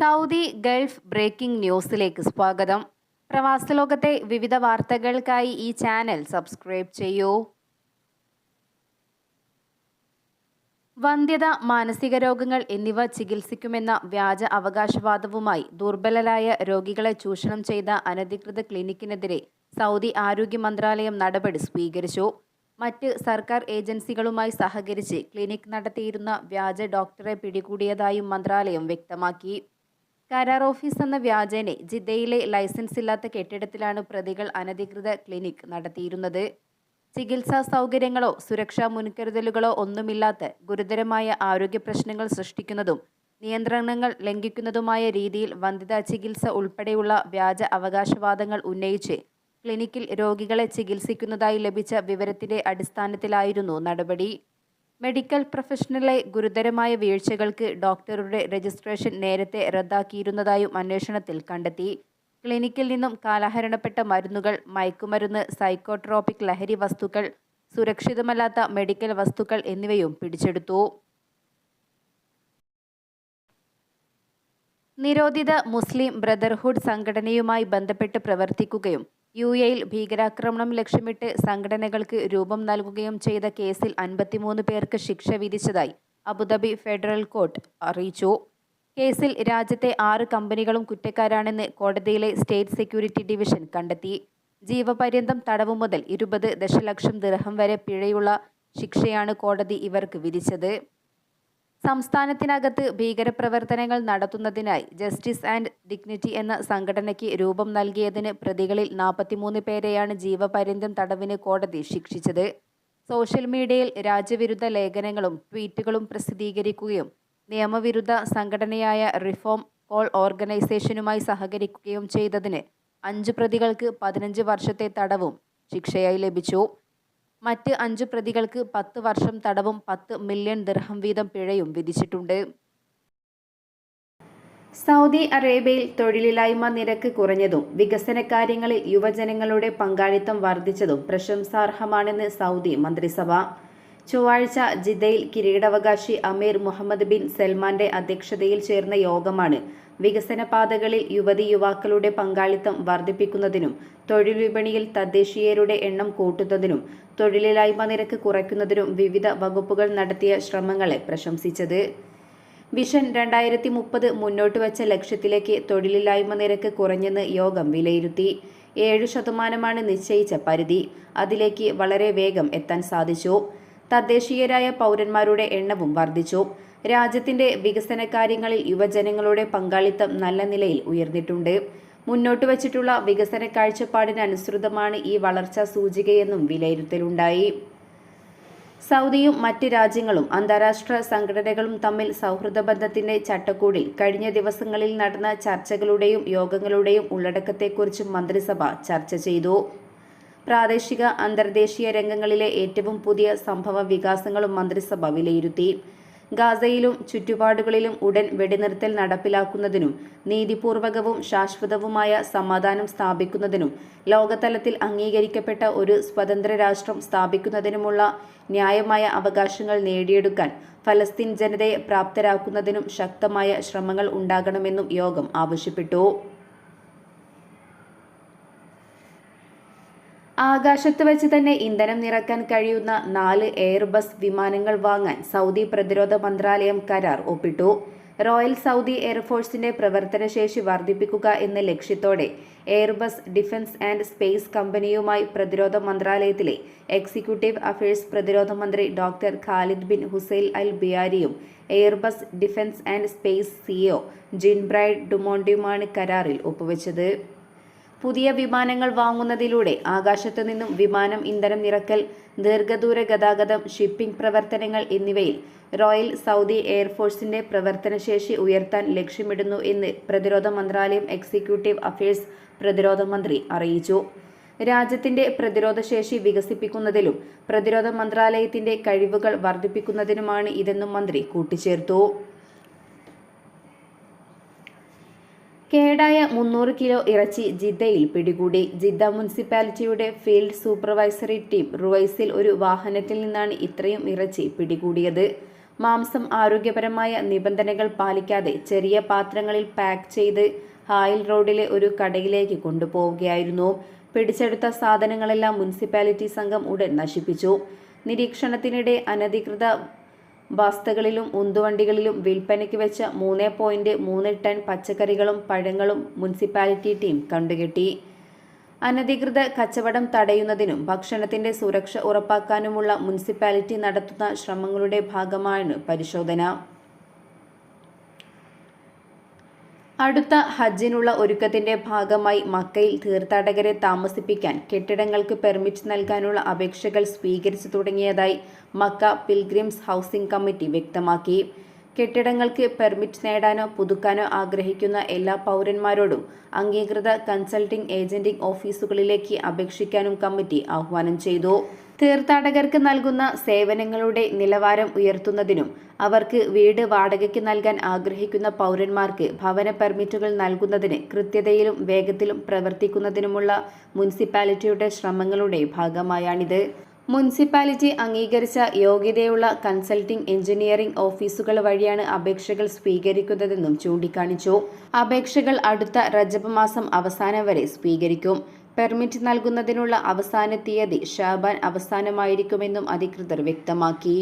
Saudi Gulf breaking ന്യൂസിലേക്ക് സ്വാഗതം. പ്രവാസലോകത്തെ വിവിധ വാർത്തകൾക്കായി ഈ ചാനൽ സബ്സ്ക്രൈബ് ചെയ്യൂ. വന്ധ്യത മാനസിക രോഗങ്ങൾ എന്നിവ ചികിത്സിക്കുമെന്ന വ്യാജ അവകാശവാദവുമായി ദുർബലരായ രോഗികളെ ചൂഷണം ചെയ്ത അനധികൃത ക്ലിനിക്കിനെതിരെ സൗദി ആരോഗ്യ മന്ത്രാലയം നടപടി സ്വീകരിച്ചു. മറ്റ് സർക്കാർ ഏജൻസികളുമായി സഹകരിച്ച് ക്ലിനിക് നടത്തിയിരുന്ന വ്യാജ ഡോക്ടറെ പിടികൂടിയതായും മന്ത്രാലയം വ്യക്തമാക്കി. കരാർ ഓഫീസ് എന്ന വ്യാജേനെ ജിദ്ദയിലെ ലൈസൻസ് ഇല്ലാത്ത കെട്ടിടത്തിലാണ് പ്രതികൾ അനധികൃത ക്ലിനിക് നടത്തിയിരുന്നത്. ചികിത്സാ സൗകര്യങ്ങളോ സുരക്ഷാ മുൻകരുതലുകളോ ഒന്നുമില്ലാത്ത ഗുരുതരമായ ആരോഗ്യ പ്രശ്നങ്ങൾ സൃഷ്ടിക്കുന്നതും നിയന്ത്രണങ്ങൾ ലംഘിക്കുന്നതുമായ രീതിയിൽ വന്ധ്യതാ ചികിത്സ ഉൾപ്പെടെയുള്ള വ്യാജ അവകാശവാദങ്ങൾ ഉന്നയിച്ച് ക്ലിനിക്കിൽ രോഗികളെ ചികിത്സിക്കുന്നതായി ലഭിച്ച വിവരത്തിന്റെ അടിസ്ഥാനത്തിലായിരുന്നു നടപടി. മെഡിക്കൽ പ്രൊഫഷണലെ ഗുരുതരമായ വീഴ്ചകൾക്ക് ഡോക്ടറുടെ രജിസ്ട്രേഷൻ നേരത്തെ റദ്ദാക്കിയിരുന്നതായും അന്വേഷണത്തിൽ കണ്ടെത്തി. ക്ലിനിക്കിൽ നിന്നും കാലഹരണപ്പെട്ട മരുന്നുകൾ മയക്കുമരുന്ന് സൈക്കോട്രോപിക് ലഹരി വസ്തുക്കൾ സുരക്ഷിതമല്ലാത്ത മെഡിക്കൽ വസ്തുക്കൾ എന്നിവയും പിടിച്ചെടുത്തു. നിരോധിത മുസ്ലിം ബ്രദർഹുഡ് സംഘടനയുമായി ബന്ധപ്പെട്ട് പ്രവർത്തിക്കുകയും യു എയിൽ ഭീകരാക്രമണം ലക്ഷ്യമിട്ട് സംഘടനകൾക്ക് രൂപം നൽകുകയും ചെയ്ത കേസിൽ അൻപത്തിമൂന്ന് പേർക്ക് ശിക്ഷ വിധിച്ചതായി അബുദാബി ഫെഡറൽ കോർട്ട് അറിയിച്ചു. കേസിൽ രാജ്യത്തെ ആറ് കമ്പനികളും കുറ്റക്കാരാണെന്ന് കോടതിയിലെ സ്റ്റേറ്റ് സെക്യൂരിറ്റി ഡിവിഷൻ കണ്ടെത്തി. ജീവപര്യന്തം തടവ് മുതൽ ഇരുപത് ദശലക്ഷം ദിർഹം വരെ പിഴയുള്ള ശിക്ഷയാണ് കോടതി ഇവർക്ക് വിധിച്ചത്. സംസ്ഥാനത്തിനകത്ത് ഭീകരപ്രവർത്തനങ്ങൾ നടത്തുന്നതിനായി ജസ്റ്റിസ് ആൻഡ് ഡിഗ്നിറ്റി എന്ന സംഘടനയ്ക്ക് രൂപം നൽകിയതിന് പ്രതികളിൽ നാൽപ്പത്തിമൂന്ന് പേരെയാണ് ജീവപര്യന്തം തടവിന് കോടതി ശിക്ഷിച്ചത്. സോഷ്യൽ മീഡിയയിൽ രാജ്യവിരുദ്ധ ലേഖനങ്ങളും ട്വീറ്റുകളും പ്രസിദ്ധീകരിക്കുകയും നിയമവിരുദ്ധ സംഘടനയായ റിഫോം കോൾ ഓർഗനൈസേഷനുമായി സഹകരിക്കുകയും ചെയ്തതിന് അഞ്ച് പ്രതികൾക്ക് പതിനഞ്ച് വർഷത്തെ തടവും ശിക്ഷയായി ലഭിച്ചു. മറ്റ് അഞ്ചു പ്രതികൾക്ക് പത്ത് വർഷം തടവും പത്ത് മില്യൺ ദിർഹം വീതം പിഴയും വിധിച്ചിട്ടുണ്ട്. സൗദി അറേബ്യയിൽ തൊഴിലില്ലായ്മ നിരക്ക് കുറഞ്ഞതും വികസന കാര്യങ്ങളിൽ യുവജനങ്ങളുടെ പങ്കാളിത്തം വർദ്ധിച്ചതും പ്രശംസാർഹമാണെന്ന് സൗദി മന്ത്രിസഭ. ചൊവ്വാഴ്ച ജിദ്ദയിൽ കിരീടാവകാശി അമീർ മുഹമ്മദ് ബിൻ സൽമാന്റെ അധ്യക്ഷതയിൽ ചേർന്ന യോഗമാണ് വികസന പാതകളിൽ യുവതി യുവാക്കളുടെ പങ്കാളിത്തം വർദ്ധിപ്പിക്കുന്നതിനും തൊഴിൽ വിപണിയിൽ തദ്ദേശീയരുടെ എണ്ണം കൂട്ടുന്നതിനും തൊഴിലില്ലായ്മ നിരക്ക് കുറയ്ക്കുന്നതിനും വിവിധ വകുപ്പുകൾ നടത്തിയ ശ്രമങ്ങളെ പ്രശംസിച്ചത്. വിഷൻ രണ്ടായിരത്തി മുപ്പത് മുന്നോട്ട് വച്ച ലക്ഷ്യത്തിലേക്ക് തൊഴിലില്ലായ്മ നിരക്ക് കുറഞ്ഞെന്ന് യോഗം വിലയിരുത്തി. ഏഴ് ശതമാനമാണ് നിശ്ചയിച്ച പരിധി. അതിലേക്ക് വളരെ വേഗം എത്താൻ സാധിച്ചു. തദ്ദേശീയരായ പൗരന്മാരുടെ എണ്ണവും വർദ്ധിച്ചു. രാജ്യത്തിന്റെ വികസന കാര്യങ്ങളിൽ യുവജനങ്ങളുടെ പങ്കാളിത്തം നല്ല നിലയിൽ ഉയർന്നിട്ടുണ്ട്. മുന്നോട്ട് വച്ചിട്ടുള്ള വികസന കാഴ്ചപ്പാടിനനുസൃതമാണ് ഈ വളർച്ചാ സൂചികയെന്നും വിലയിരുത്തലുണ്ടായി. സൗദിയും മറ്റ് രാജ്യങ്ങളും അന്താരാഷ്ട്ര സംഘടനകളും തമ്മിൽ സൗഹൃദ ബന്ധത്തിന്റെ ചട്ടക്കൂടിൽ കഴിഞ്ഞ ദിവസങ്ങളിൽ നടന്ന ചർച്ചകളുടെയും യോഗങ്ങളുടെയും ഉള്ളടക്കത്തെക്കുറിച്ചും മന്ത്രിസഭ ചർച്ച ചെയ്തു. പ്രാദേശിക അന്തർദേശീയ രംഗങ്ങളിലെ ഏറ്റവും പുതിയ സംഭവ വികാസങ്ങളും മന്ത്രിസഭ വിലയിരുത്തി. ഗാസയിലും ചുറ്റുപാടുകളിലും ഉടൻ വെടിനിർത്തൽ നടപ്പിലാക്കുന്നതിനും നീതിപൂർവകവും ശാശ്വതവുമായ സമാധാനം സ്ഥാപിക്കുന്നതിനും ലോകതലത്തിൽ അംഗീകരിക്കപ്പെട്ട ഒരു സ്വതന്ത്ര രാഷ്ട്രം സ്ഥാപിക്കുന്നതിനുമുള്ള ന്യായമായ അവകാശങ്ങൾ നേടിയെടുക്കാൻ ഫലസ്തീൻ ജനതയെ പ്രാപ്തരാക്കുന്നതിനും ശക്തമായ ശ്രമങ്ങൾ ഉണ്ടാകണമെന്നും യോഗം ആവശ്യപ്പെട്ടു. ആകാശത്ത് വെച്ച് തന്നെ ഇന്ധനം നിറക്കാൻ കഴിയുന്ന നാല് എയർബസ് വിമാനങ്ങൾ വാങ്ങാൻ സൗദി പ്രതിരോധ മന്ത്രാലയം കരാർ ഒപ്പിട്ടു. റോയൽ സൗദി എയർഫോഴ്സിന്റെ പ്രവർത്തനശേഷി വർദ്ധിപ്പിക്കുക എന്ന ലക്ഷ്യത്തോടെ എയർബസ് ഡിഫൻസ് ആൻഡ് സ്പേസ് കമ്പനിയുമായി പ്രതിരോധ മന്ത്രാലയത്തിലെ എക്സിക്യൂട്ടീവ് അഫയേഴ്സ് പ്രതിരോധ മന്ത്രി doctor Khalid bin Hussein al ബിയാരിയും Airbus defence and space CEO Jean Brice ഡുമോണ്ടിയുമാണ് കരാറിൽ ഒപ്പുവെച്ചത്. പുതിയ വിമാനങ്ങൾ വാങ്ങുന്നതിലൂടെ ആകാശത്തു നിന്നും വിമാനം ഇന്ധനം നിറക്കൽ ദീർഘദൂര ഗതാഗതം ഷിപ്പിംഗ് പ്രവർത്തനങ്ങൾ എന്നിവയിൽ റോയൽ സൗദി എയർഫോഴ്സിന്റെ പ്രവർത്തനശേഷി ഉയർത്താൻ ലക്ഷ്യമിടുന്നു എന്ന് പ്രതിരോധ മന്ത്രാലയം എക്സിക്യൂട്ടീവ് അഫയേഴ്സ് പ്രതിരോധ മന്ത്രി അറിയിച്ചു. രാജ്യത്തിന്റെ പ്രതിരോധശേഷി വികസിപ്പിക്കുന്നതിലും പ്രതിരോധ മന്ത്രാലയത്തിന്റെ കഴിവുകൾ വർദ്ധിപ്പിക്കുന്നതിനുമാണ് ഇതെന്നും മന്ത്രി കൂട്ടിച്ചേർത്തു. കേടായ മുന്നൂറ് കിലോ ഇറച്ചി ജിദ്ദയിൽ പിടികൂടി. ജിദ്ദ മുനിസിപ്പാലിറ്റിയുടെ ഫീൽഡ് സൂപ്പർവൈസറി ടീം റുവൈസിൽ ഒരു വാഹനത്തിൽ നിന്നാണ് ഇത്രയും ഇറച്ചി പിടികൂടിയത്. മാംസം ആരോഗ്യപരമായ നിബന്ധനകൾ പാലിക്കാതെ ചെറിയ പാത്രങ്ങളിൽ പാക്ക് ചെയ്ത് ഹായിൽ റോഡിലെ ഒരു കടയിലേക്ക് കൊണ്ടുപോവുകയായിരുന്നു. പിടിച്ചെടുത്ത സാധനങ്ങളെല്ലാം മുനിസിപ്പാലിറ്റി സംഘം ഉടൻ നശിപ്പിച്ചു. നിരീക്ഷണത്തിനിടെ അനധികൃത ബസ്തകളിലും ഉന്തുവണ്ടികളിലും വിൽപ്പനയ്ക്ക് വെച്ച മൂന്ന് പോയിന്റ് മൂന്ന് ടൺ പച്ചക്കറികളും പഴങ്ങളും മുനിസിപ്പാലിറ്റി ടീം കണ്ടുകെട്ടി. അനധികൃത കച്ചവടം തടയുന്നതിനും ഭക്ഷണത്തിന്റെ സുരക്ഷ ഉറപ്പാക്കാനുമുള്ള മുനിസിപ്പാലിറ്റി നടത്തുന്ന ശ്രമങ്ങളുടെ ഭാഗമാണ് പരിശോധന. അടുത്ത ഹജ്ജിനുള്ള ഒരുക്കത്തിന്റെ ഭാഗമായി മക്കയിൽ തീർത്ഥാടകരെ താമസിപ്പിക്കാൻ കെട്ടിടങ്ങൾക്ക് പെർമിറ്റ് നൽകാനുള്ള അപേക്ഷകൾ സ്വീകരിച്ചു തുടങ്ങിയതായി മക്ക പിൽഗ്രിംസ് ഹൗസിംഗ് കമ്മിറ്റി വ്യക്തമാക്കി. കെട്ടിടങ്ങൾക്ക് പെർമിറ്റ് നേടാനോ പുതുക്കാനോ ആഗ്രഹിക്കുന്ന എല്ലാ പൗരന്മാരോടും അംഗീകൃത കൺസൾട്ടിംഗ് ഏജന്റിംഗ് ഓഫീസുകളിലേക്ക് അപേക്ഷിക്കാനും കമ്മിറ്റി ആഹ്വാനം ചെയ്തു. തീർത്ഥാടകർക്ക് നൽകുന്ന സേവനങ്ങളുടെ നിലവാരം ഉയർത്തുന്നതിനും അവർക്ക് വീട് വാടകയ്ക്ക് നൽകാൻ ആഗ്രഹിക്കുന്ന പൗരന്മാർക്ക് ഭവന പെർമിറ്റുകൾ നൽകുന്നതിന് കൃത്യതയിലും വേഗത്തിലും പ്രവർത്തിക്കുന്നതിനുമുള്ള മുനിസിപ്പാലിറ്റിയുടെ ശ്രമങ്ങളുടെ ഭാഗമായാണിത്. മുനിസിപ്പാലിറ്റി അംഗീകരിച്ച യോഗ്യതയുള്ള കൺസൾട്ടിംഗ് എഞ്ചിനീയറിംഗ് ഓഫീസുകൾ വഴിയാണ് അപേക്ഷകൾ സ്വീകരിക്കുന്നതെന്നും ചൂണ്ടിക്കാണിച്ചു. അപേക്ഷകൾ അടുത്ത റജബ് മാസം അവസാനം വരെ സ്വീകരിക്കും. പെർമിറ്റ് നൽകുന്നതിനുള്ള അവസാന തീയതി ഷാബാൻ അവസാനമായിരിക്കുമെന്നും അധികൃതർ വ്യക്തമാക്കി.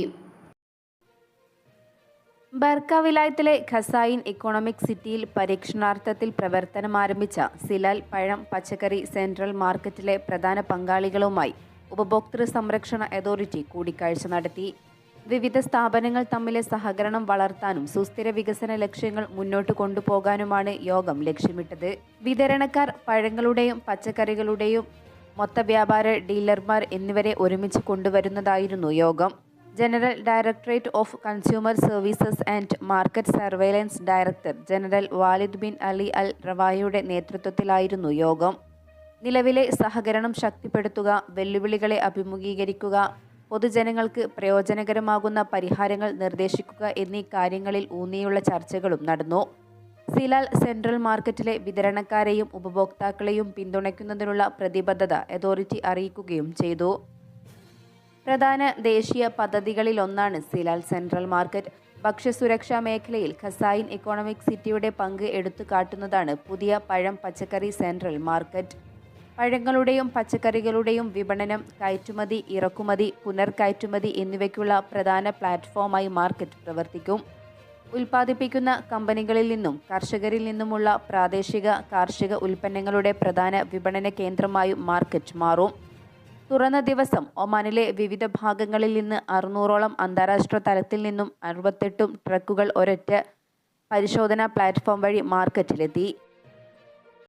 ബർക്ക വിലായത്തിലെ ഖസായിൻ ഇക്കോണമിക് സിറ്റിയിൽ പരീക്ഷണാർത്ഥത്തിൽ പ്രവർത്തനം ആരംഭിച്ച സിലാൽ പഴം പച്ചക്കറി സെൻട്രൽ മാർക്കറ്റിലെ പ്രധാന പങ്കാളികളുമായി ഉപഭോക്തൃ സംരക്ഷണ അതോറിറ്റി കൂടിക്കാഴ്ച നടത്തി. വിവിധ സ്ഥാപനങ്ങൾ തമ്മിലെ സഹകരണം വളർത്താനും സുസ്ഥിര വികസന ലക്ഷ്യങ്ങൾ മുന്നോട്ട് കൊണ്ടുപോകാനുമാണ് യോഗം ലക്ഷ്യമിട്ടത്. വിതരണക്കാർ പഴങ്ങളുടെയും പച്ചക്കറികളുടെയും മൊത്ത വ്യാപാര ഡീലർമാർ എന്നിവരെ ഒരുമിച്ച് കൊണ്ടുവരുന്നതായിരുന്നു യോഗം. General directorate of consumer services and market surveillance director general Walid bin Ali al റവായുടെ നേതൃത്വത്തിലായിരുന്നു യോഗം. നിലവിലെ സഹകരണം ശക്തിപ്പെടുത്തുക വെല്ലുവിളികളെ അഭിമുഖീകരിക്കുക പൊതുജനങ്ങൾക്ക് പ്രയോജനകരമാകുന്ന പരിഹാരങ്ങൾ നിർദ്ദേശിക്കുക എന്നീ കാര്യങ്ങളിൽ ഊന്നിയുള്ള ചർച്ചകളും നടന്നു. സിലാൽ സെൻട്രൽ മാർക്കറ്റിലെ വിതരണക്കാരെയും ഉപഭോക്താക്കളെയും പിന്തുണയ്ക്കുന്നതിനുള്ള പ്രതിബദ്ധത അതോറിറ്റി അറിയിക്കുകയും ചെയ്തു. പ്രധാന ദേശീയ പദ്ധതികളിലൊന്നാണ് സിലാൽ സെൻട്രൽ മാർക്കറ്റ്. ഭക്ഷ്യസുരക്ഷാ മേഖലയിൽ ഖസായിൻ ഇക്കോണമിക് സിറ്റിയുടെ പങ്ക് എടുത്തു കാട്ടുന്നതാണ് പുതിയ പഴം പച്ചക്കറി സെൻട്രൽ മാർക്കറ്റ്. പഴങ്ങളുടെയും പച്ചക്കറികളുടെയും വിപണനം കയറ്റുമതി ഇറക്കുമതി പുനർകയറ്റുമതി എന്നിവയ്ക്കുള്ള പ്രധാന പ്ലാറ്റ്ഫോമായി മാർക്കറ്റ് പ്രവർത്തിക്കും. ഉൽപ്പാദിപ്പിക്കുന്ന കമ്പനികളിൽ നിന്നും കർഷകരിൽ നിന്നുമുള്ള പ്രാദേശിക കാർഷിക ഉൽപ്പന്നങ്ങളുടെ പ്രധാന വിപണന കേന്ദ്രമായും മാർക്കറ്റ് മാറും. തുറന്ന ദിവസം ഒമാനിലെ വിവിധ ഭാഗങ്ങളിൽ നിന്ന് അറുന്നൂറോളം അന്താരാഷ്ട്ര തലത്തിൽ നിന്നും അറുപത്തെട്ടും ട്രക്കുകൾ ഒരൊറ്റ പരിശോധനാ പ്ലാറ്റ്ഫോം വഴി മാർക്കറ്റിലെത്തി.